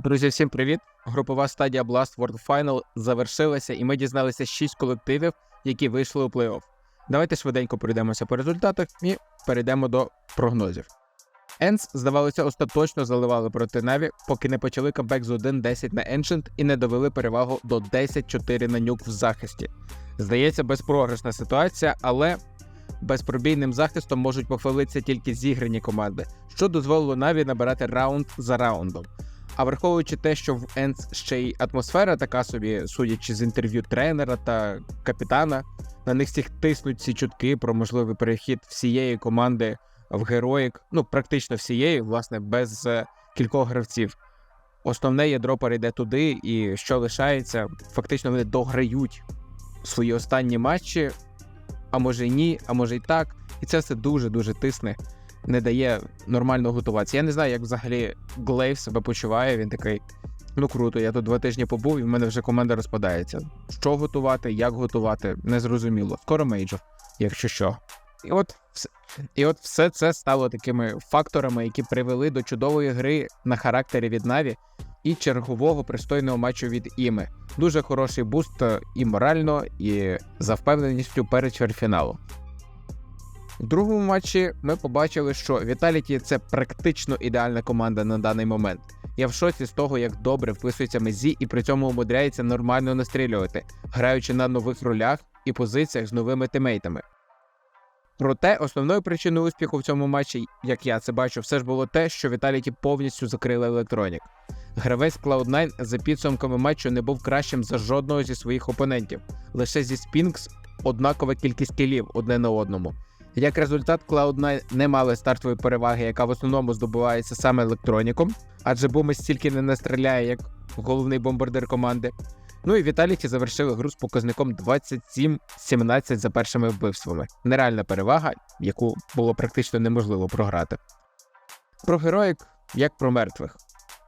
Друзі, всім привіт! Групова стадія Blast World Final завершилася, і ми дізналися 6 колективів, які вийшли у плей-офф. Давайте швиденько пройдемося по результатах і перейдемо до прогнозів. Енс, здавалося, остаточно заливали проти Наві, поки не почали камбек з 1-10 на Ancient і не довели перевагу до 10-4 на нюк в захисті. Здається, безпрограшна ситуація, але безпробійним захистом можуть похвалитися тільки зіграні команди, що дозволило Наві набирати раунд за раундом. А враховуючи те, що в Енс ще й атмосфера така собі, судячи з інтерв'ю тренера та капітана, на них всіх тиснуть ці чутки про можливий перехід всієї команди в героїк, ну практично всієї, власне, без е, кількох гравців. Основне ядро перейде туди, і що лишається, фактично вони дограють свої останні матчі, а може й ні, а може й так. І це все дуже-дуже тисне не дає нормально готуватися. Я не знаю, як взагалі Глейв себе почуває. Він такий. Ну круто, я тут два тижні побув, і в мене вже команда розпадається. Що готувати, як готувати, незрозуміло. Скоро мейджор, якщо що. І от і от все це стало такими факторами, які привели до чудової гри на характері від Наві і чергового пристойного матчу від Іми. Дуже хороший буст е, і морально, і за впевненістю перед чвертьфіналу. У другому матчі ми побачили, що Віталіті це практично ідеальна команда на даний момент. Я в шоці з того, як добре вписується Мезі і при цьому умудряється нормально настрілювати, граючи на нових ролях і позиціях з новими тимейтами. Проте основною причиною успіху в цьому матчі, як я це бачу, все ж було те, що Віталіті повністю закрили електронік. Гравець Cloud9 за підсумками матчу не був кращим за жодного зі своїх опонентів. Лише зі Spinks однакова кількість кілів одне на одному. Як результат, Cloud9 не мали стартової переваги, яка в основному здобувається саме електроніком, адже Бумис стільки не настріляє, як головний бомбардир команди. Ну і Віталіті завершили гру з показником 27-17 за першими вбивствами. Нереальна перевага, яку було практично неможливо програти. Про героїк, як про мертвих.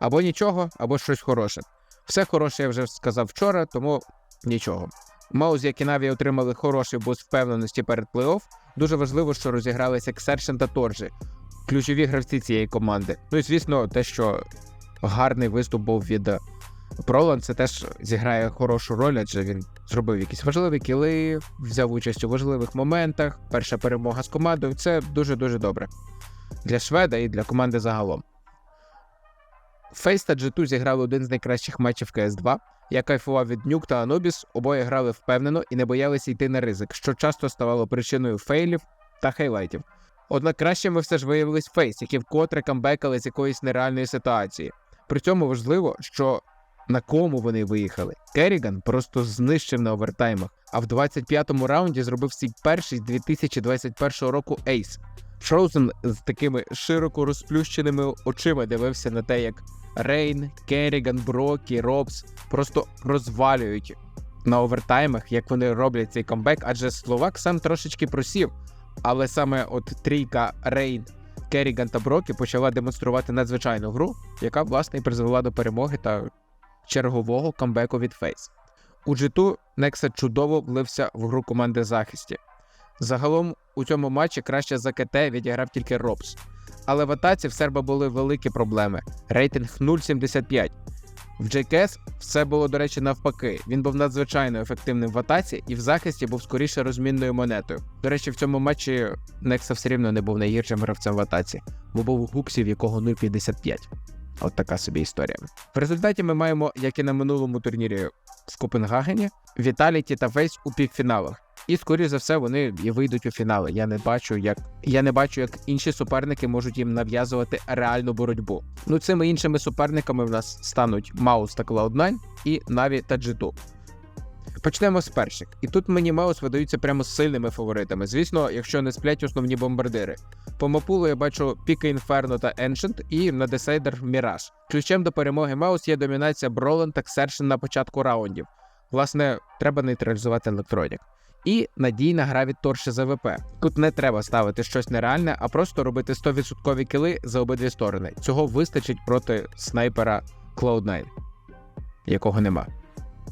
Або нічого, або щось хороше. Все хороше я вже сказав вчора, тому нічого. Маус, як і Наві отримали хороший буст впевненості перед плей-офф. Дуже важливо, що розігралися Ксершен та Торджі, ключові гравці цієї команди. Ну і звісно, те, що гарний виступ був від Пролан, це теж зіграє хорошу роль, адже він зробив якісь важливі кіли, взяв участь у важливих моментах. Перша перемога з командою це дуже-дуже добре для Шведа і для команди загалом. Фейс та G2 зіграли один з найкращих матчів КС2. Я кайфував від Нюк та Анубіс, обоє грали впевнено і не боялися йти на ризик, що часто ставало причиною фейлів та хайлайтів. Однак кращими все ж виявились Фейс, які вкотре камбекали з якоїсь нереальної ситуації. При цьому важливо, що на кому вони виїхали. Керріган просто знищив на овертаймах, а в 25-му раунді зробив свій перший з 2021 року ейс. Фроузен з такими широко розплющеними очима дивився на те, як Рейн, Керріган, Брокі, Робс просто розвалюють на овертаймах, як вони роблять цей камбек, адже Словак сам трошечки просів. Але саме от трійка Рейн, Керріган та Брокі почала демонструвати надзвичайну гру, яка власне і призвела до перемоги та чергового камбеку від Фейс. У G2 Некса чудово влився в гру команди захисті. Загалом у цьому матчі краще за КТ відіграв тільки Робс. Але в атаці в серба були великі проблеми. Рейтинг 0,75. В JKS все було, до речі, навпаки. Він був надзвичайно ефективним в атаці і в захисті був скоріше розмінною монетою. До речі, в цьому матчі Некса все рівно не був найгіршим гравцем в атаці, бо був у Гуксі, в якого 0,55. От така собі історія. В результаті ми маємо, як і на минулому турнірі в Копенгагені, Віталіті та Фейс у півфіналах. І скоріше за все вони і вийдуть у фінали. Я не бачу, як я не бачу, як інші суперники можуть їм нав'язувати реальну боротьбу. Ну цими іншими суперниками в нас стануть Маус та Cloud9 і Наві та G2. Почнемо з перших. І тут мені Маус видаються прямо сильними фаворитами. Звісно, якщо не сплять основні бомбардири. По мапулу я бачу Піка Інферно та Ancient і на десейдер Міраж. Ключем до перемоги Маус є домінація Бролен та Ксершен на початку раундів. Власне, треба нейтралізувати електронік. І надійна гра від Торші за ВП. Тут не треба ставити щось нереальне, а просто робити 100% кіли за обидві сторони. Цього вистачить проти снайпера Cloud9, якого нема.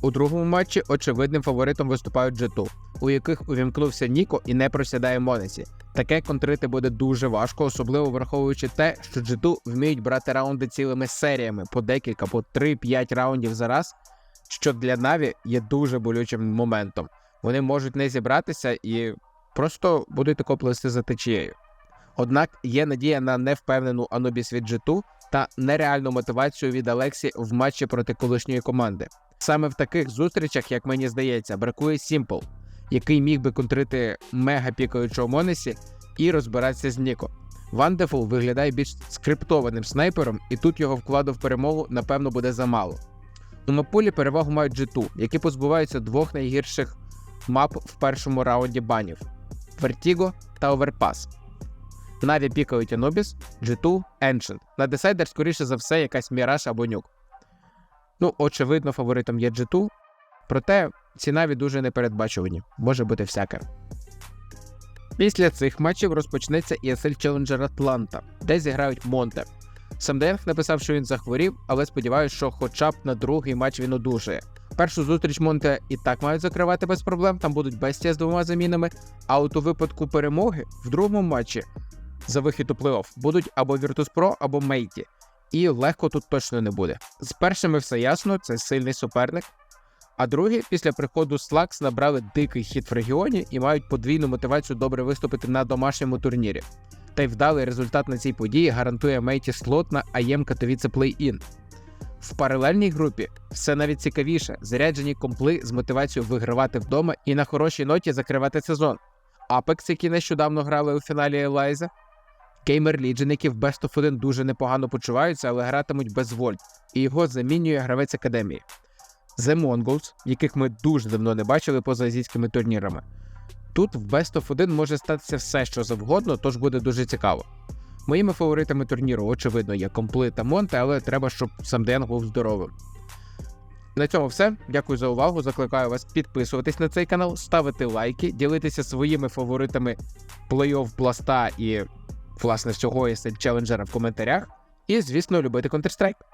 У другому матчі очевидним фаворитом виступають G2, у яких увімкнувся Ніко і не просідає Монесі. Таке контрити буде дуже важко, особливо враховуючи те, що G2 вміють брати раунди цілими серіями по декілька, по 3-5 раундів за раз, що для Наві є дуже болючим моментом. Вони можуть не зібратися і просто будуть тако плести за течією. Однак є надія на невпевнену Анубіс від G2 та нереальну мотивацію від Алексі в матчі проти колишньої команди. Саме в таких зустрічах, як мені здається, бракує Сімпл, який міг би контрити мега пікаючого Монесі і розбиратися з Ніко. Вандефул виглядає більш скриптованим снайпером, і тут його вкладу в перемогу, напевно, буде замало. У мапулі перевагу мають G2, які позбуваються двох найгірших мап в першому раунді банів Vertigo та Overpass. Наві пікають Anubis, G2, Ancient. На десайдер, скоріше за все, якась Міраж або нюк. Ну, очевидно, фаворитом є G2, проте ці Наві дуже непередбачувані, може бути всяке. Після цих матчів розпочнеться ESL Challenger Atlanta, де зіграють Монте. Сам Денг написав, що він захворів, але сподіваюся, що хоча б на другий матч він одужає. Першу зустріч Монте і так мають закривати без проблем, там будуть Бестія з двома замінами. А от у випадку перемоги в другому матчі за вихід у плей-офф будуть або Virtus.pro, або Мейті. І легко тут точно не буде. З першими все ясно, це сильний суперник. А другі, після приходу Slacks набрали дикий хід в регіоні і мають подвійну мотивацію добре виступити на домашньому турнірі. Та й вдалий результат на цій події гарантує Мейті слот на АЄМ Катовіце Play-In. В паралельній групі все навіть цікавіше, заряджені компли з мотивацією вигравати вдома і на хорошій ноті закривати сезон. Apex, які нещодавно грали у фіналі Елайза, Gamer Legion, які в Best of 1 дуже непогано почуваються, але гратимуть без вольт, і його замінює гравець академії. The Mongols, яких ми дуже давно не бачили поза азійськими турнірами. Тут в Best of 1 може статися все, що завгодно, тож буде дуже цікаво. Моїми фаворитами турніру, очевидно, є Компли та Монте, але треба, щоб сам Ден був здоровим. На цьому все. Дякую за увагу. Закликаю вас підписуватись на цей канал, ставити лайки, ділитися своїми фаворитами плей-офф пласта і, власне, всього ESL Challenger в коментарях. І, звісно, любити Counter-Strike.